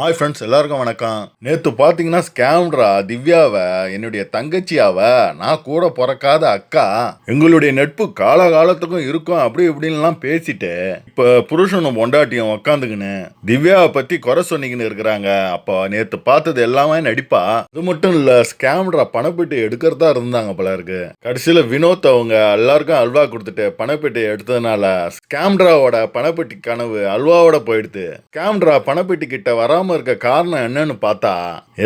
Hi friends எல்லாருக்கும் வணக்கம். நேற்று பார்த்தீங்கன்னா ஸ்கேம்ரா திவ்யாவை என்னுடைய தங்கச்சியாவ நான் கூட பிறக்காத அக்கா எங்களுடைய நட்பு காலகாலத்துக்கும் இருக்கும் அப்படி இப்படின்லாம் பேசிட்டு இப்போ புருஷனும் பொண்டாட்டியும் உக்காந்துக்கின்னு திவ்யாவை பற்றி குறை சொன்னிக்கின்னு இருக்கிறாங்க. அப்போ நேற்று பார்த்தது எல்லாமே நடிப்பா. அது மட்டும் இல்லை ஸ்கேம்ரா பணப்பெட்டி எடுக்கிறதா இருந்தாங்க பலருக்கு இருக்கு. கடைசியில் வினோத் அவங்க எல்லாருக்கும் அல்வா கொடுத்துட்டு பணப்பெட்டி எடுத்ததுனால ஸ்கேம்ராவோட பணப்பெட்டி கனவு அல்வாவோட போயிடுது. ஸ்கேம்ரா பணப்பெட்டி கிட்ட வராம இருக்க காரணம் என்னன்னு பார்த்தா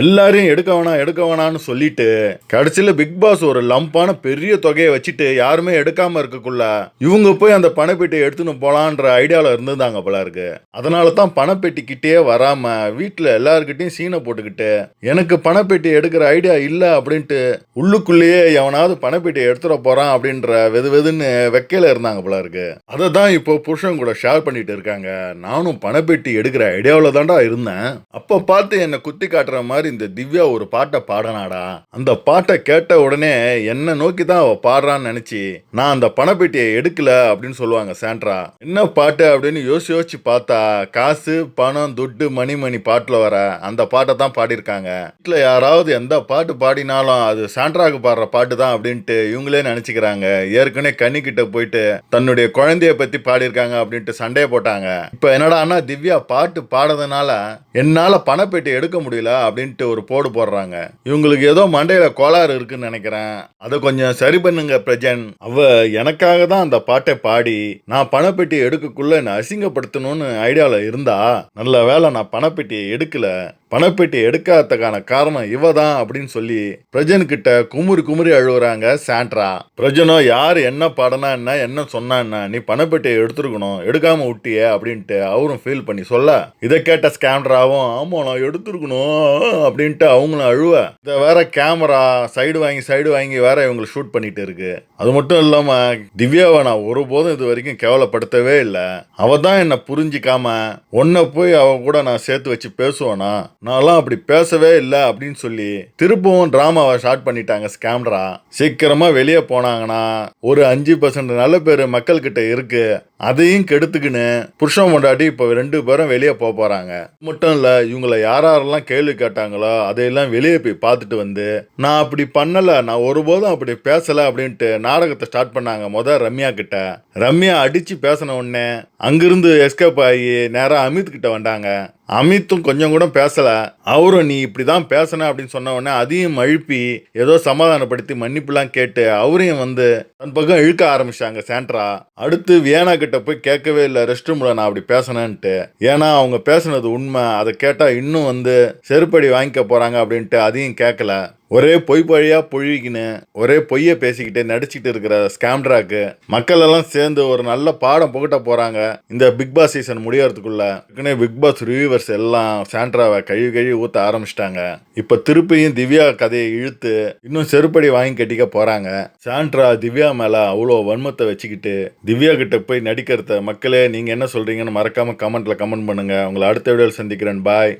எல்லாரையும் எடுக்க வேணாம் எடுக்க வேணாம்னு சொல்லிட்டு கடைசியில் பிக் பாஸ் ஒரு லம்பான பெரிய தொகையை வச்சுட்டு யாருமே எடுக்காம இருக்கக்குள்ள இவங்க போய் அந்த பணப்பெட்டியை எடுத்துன்னு போகலான்ற ஐடியாவில் இருந்திருந்தாங்க போல இருக்கு. அதனால தான் பணப்பெட்டி கிட்டே வராம வீட்டில் எல்லாருக்கிட்டையும் சீனை போட்டுக்கிட்டு எனக்கு பணப்பெட்டி எடுக்கிற ஐடியா இல்லை அப்படின்ட்டு உள்ளுக்குள்ளேயே எவனாவது பணப்பெட்டியை எடுத்துட போறான் அப்படின்ற வெது வெதுன்னு வெக்கையில் இருந்தாங்க போல இருக்கு. அதை தான் இப்போ புருஷன் கூட ஷேர் பண்ணிட்டு இருக்காங்க. நானும் பணப்பெட்டி எடுக்கிற ஐடியாவில் தான்டா இருந்தேன். அப்போ பார்த்து என்னை குத்தி காட்டுற மாதிரி இந்த திவ்யா ஒரு பாட்டை பாடனாடா. அந்த பாட்டை கேட்ட உடனே என்னை நோக்கி தான் அவள் பாடுறான்னு நினச்சி நான் அந்த பணப்பெட்டியை எடுக்கல அப்படின்னு சொல்லுவாங்க சாண்ட்ரா. என்ன பாட்டு? அப்படின்னு யோசிச்சு யோசிச்சு பார்த்தா காசு பணம் துட்டு மணி மணி பாட்டில் வர அந்த பாட்டை தான் பாடியிருக்காங்க. வீட்டில் யாராவது எந்த பாட்டு பாடினாலும் அது சாண்ட்ராக்கு பாடுற பாட்டு தான் அப்படின்ட்டு இவங்களே நினச்சிக்கிறாங்க. ஏற்கனவே கன்னிக்கிட்ட போயிட்டு தன்னுடைய குழந்தைய பற்றி பாடியிருக்காங்க அப்படின்ட்டு சண்டையை போட்டாங்க. இப்போ என்னடான்னா திவ்யா பாட்டு பாடுறதுனால என்னால் பணப்பெட்டி எடுக்க முடியல அப்படின்ட்டு ஒரு போடு போடுறாங்க. இவங்களுக்கு ஏதோ மண்டையில் கோளாறு இருக்குன்னு நினைக்கிறேன். அதை கொஞ்சம் சரி பண்ணுங்க பிரஜன். அவ எனக்காக தான் அந்த பாட்டை பாடி நான் பணப்பெட்டி எடுக்கக்குள்ள என்னை அசிங்கப்படுத்தணும்னு ஐடியாவில் இருந்தா நல்ல வேளை நான் பணப்பெட்டியை எடுக்கல. பணப்பெட்டி எடுக்காததுக்கான காரணம் இவ தான் அப்படின்னு சொல்லி பிரஜன் கிட்ட குமுறி குமுறி அழுகுறாங்க சாண்ட்ரா. பிரஜனோ யார் என்ன பாடனா என்ன என்ன சொன்னா என்ன நீ பணப்பெட்டியை எடுத்துருக்கணும் எடுக்காம விட்டியே அப்படின்ட்டு அவரும் ஃபீல் பண்ணி சொல்ல இதை கேட்ட பாவம் ஆமாம் நான் எடுத்துருக்கணும் அப்படின்ட்டு அவங்களும் அழுவ. இதை வேற கேமரா சைடு வாங்கி சைடு வாங்கி வேற இவங்களை ஷூட் பண்ணிட்டு இருக்கு. அது மட்டும் இல்லாமல் திவ்யாவை நான் ஒருபோதும் இது வரைக்கும் கேவலப்படுத்தவே இல்லை. அவ தான் என்னை புரிஞ்சிக்காம உன்னை போய் அவ கூட நான் சேர்த்து வச்சு பேசுவேனா? நான்லாம் அப்படி பேசவே இல்லை அப்படின்னு சொல்லி திருப்பவும் டிராமாவை ஷார்ட் பண்ணிட்டாங்க ஸ்கேம்ரா சீக்கிரமாக வெளியே போனாங்கன்னா ஒரு அஞ்சு பர்சன்ட் நல்ல பேர் மக்கள் கிட்ட இருக்கு. அதையும் கெடுத்துக்கின்னு புருஷன் கொண்டாட்டி இப்போ ரெண்டு பேரும் வெளியே போக போகிறாங்க மட்டும் இல்லை இவங்கள யார் யாரெல்லாம் கேள்வி கேட்டாங்களோ அதையெல்லாம் வெளியே போய் பார்த்துட்டு வந்து நான் அப்படி பண்ணலை நான் ஒருபோதும் அப்படி பேசலை அப்படின்ட்டு நாடகத்தை ஸ்டார்ட் பண்ணாங்க மொதல் ரம்யா கிட்ட. ரம்யா அடித்து பேசின உடனே அங்கிருந்து எஸ்கேப் ஆகி நேராக அமித் கிட்ட வந்தாங்க. அமித்தும் கொஞ்சம் கூட பேசலை. அவரும் நீ இப்படி தான் பேசணும் அப்படின்னு சொன்ன உடனே அதையும் அழுப்பி ஏதோ சமாதானப்படுத்தி மன்னிப்புலாம் கேட்டு அவரையும் வந்து தன் பக்கம் இழுக்க ஆரம்பிச்சாங்க சாண்ட்ரா. அடுத்து வியானா கிட்ட போய் கேட்கவே இல்லை ரெஸ்ட் ரூமில் நான் அப்படி பேசினேன்ட்டு. ஏன்னா அவங்க பேசுனது உண்மை. அதை கேட்டால் இன்னும் வந்து செருப்படி வாங்கிக்க போகிறாங்க அப்படின்ட்டு அதையும் கேட்கல. ஒரே பொய் பழியாக பொழிக்கின்னு ஒரே பொய்யை பேசிக்கிட்டு நடிச்சுட்டு இருக்கிற ஸ்கேம்ட்ராக்கு மக்கள் எல்லாம் சேர்ந்து ஒரு நல்ல பாடம் புகட்ட போறாங்க. இந்த பிக் பாஸ் சீசன் முடியறதுக்குள்ள ஏற்கனவே பிக் பாஸ் ரிவியூவர்ஸ் எல்லாம் சாண்ட்ராவை கழுவி கழுவி ஊத்த ஆரம்பிச்சிட்டாங்க. இப்ப திருப்பியும் திவ்யா கதையை இழுத்து இன்னும் செருப்படி வாங்கி கட்டிக்க போறாங்க. சாண்ட்ரா திவ்யா மேல அவ்வளோ வன்மத்தை வச்சுக்கிட்டு திவ்யா கிட்ட போய் நடிக்கிறத மக்களே நீங்க என்ன சொல்றீங்கன்னு மறக்காம கமெண்ட்ல கமெண்ட் பண்ணுங்க. உங்களை அடுத்த வீடியோவில் சந்திக்கிறேன். பாய்